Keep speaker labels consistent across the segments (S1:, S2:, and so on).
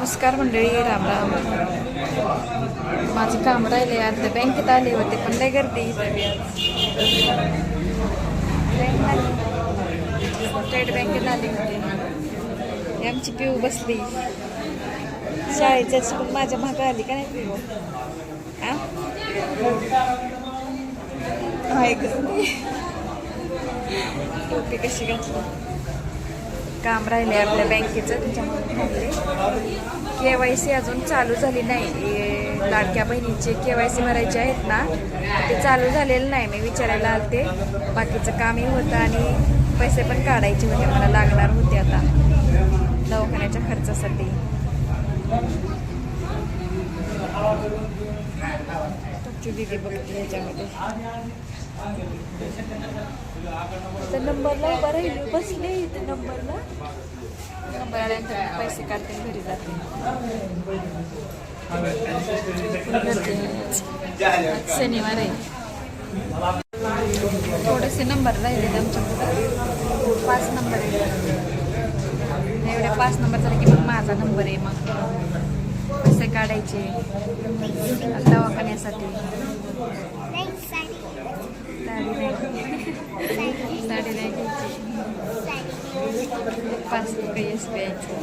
S1: नमस्कार मंडळी राम राम. माझं काम राहिले आता बँकेत आले होते पण लय गर्दी. बँक स्टेट बँकेत आले होते. आमची पिऊ बसली. शाळेच्या पण माझ्या मागं आली का नाही पिऊ? हा? हाय गं. टोपी कशी घातली? काम राहिले आपल्या बँकेचं त्याच्यामुळे थांबले. के वाय सी अजून चालू झाली नाही. लाडक्या बहिणीचे के वाय सी भरायचे आहेत ना ते चालू झालेलं नाही मी विचारायला आलते. बाकीचं कामही होतं आणि पैसे पण काढायचे होते मला लागणार होते आता. दवाखान्याच्या खर्चासाठी. दिदी बघते ह्याच्यामध्ये. तर नंबरला उभा राहिली बसले इथे नंबरला. नंबर आल्यानंतर पैसे काढते घरी जाते. शनिवार आहे. थोडेसे नंबर राहिले आमच्याकडं पाच नंबर आहे. एवढ्या पाच नंबर झाले की मग माझा नंबर आहे मग. पैसे काढायचे. दवाखान्यासाठी. साडी नाही साडी नाही घ्यायची पाच रुपये एस प्यायचं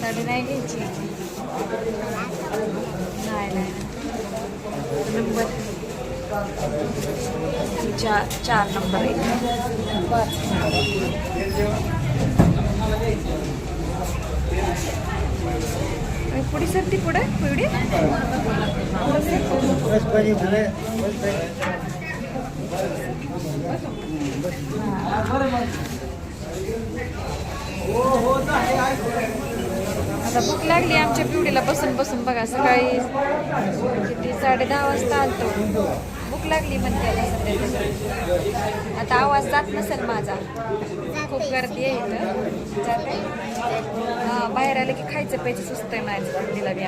S1: साडी नाही घ्यायची नाही नाही नंबर चार चार नंबर आहे पाच पुढे सर ती आता भूक लागली आमच्या पिवडीला बसून बसून बघा सकाळी किती साडे दहा वाजता आलतो. भूक लागली म्हणते आता सध्या आता आवाज जात नसेल माझा. खूप गर्दी आहे इथं. जात बाहेर आले की खायचं प्यायचं सुस्त आहे माझ्या पिवडीला बी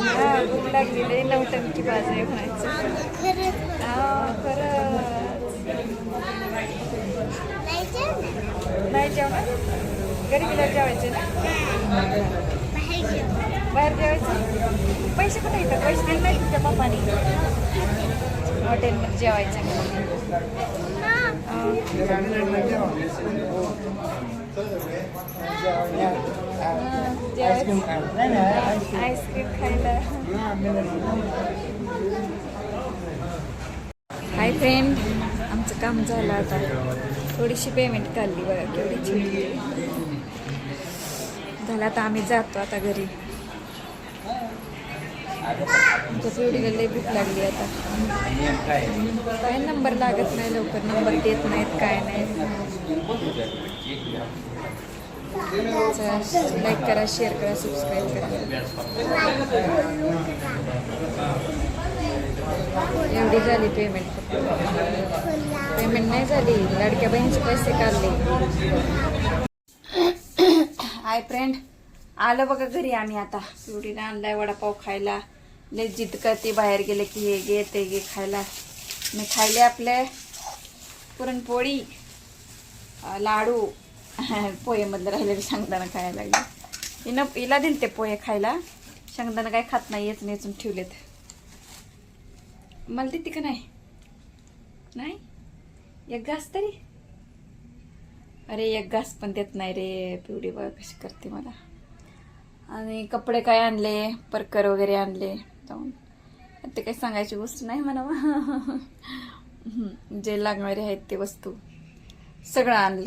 S1: हा भूक लागली लई नवटंकी बाज आहे म्हणायचं नाही घरी बाहेर पैसे कुठे पैसे नाही हॉटेलमध्ये जेवायचं. आईस्क्रीम खायला. हाय फ्रेंड आमचं काम झालं आता. थोडीशी पेमेंट काढली बघा केवढी झालं आता आम्ही जातो आता घरी. लई भूक लागली आता काय नंबर लागत नाही लवकर नंबर देत नाहीत काय नाही। लाईक करा शेअर करा सबस्क्राईब करा। एवढी झाली पेमेंट पेमेंट नाही झाली. लाडक्या बहिणीचे पैसे काढले. हाय फ्रेंड आलं बघा घरी आम्ही आता. पिवडीने आणलाय वडापाव खायला. लय जिद्द करते बाहेर गेले की हे घे ते घे खायला. मी खायले आपले पुरणपोळी लाडू. पोहेमधलं राहिलेले शेंगदाणा खायला लागले. हिनं हिला दिले ते पोहे खायला. शेंगदाणा काय खात नाही येच नेचून ठेवलेत. मला देते का नाही? नाही? एक घास तरी? अरे एक घास पण देत नाही रे पिवडी बघ कशी करते मला. आणि कपडे काय आणले? परकर वगैरे आणले. जाऊन. ते काही सांगायची गोष्ट नाही म्हणा जे लागणारे आहेत ते वस्तू सगळं आणलं.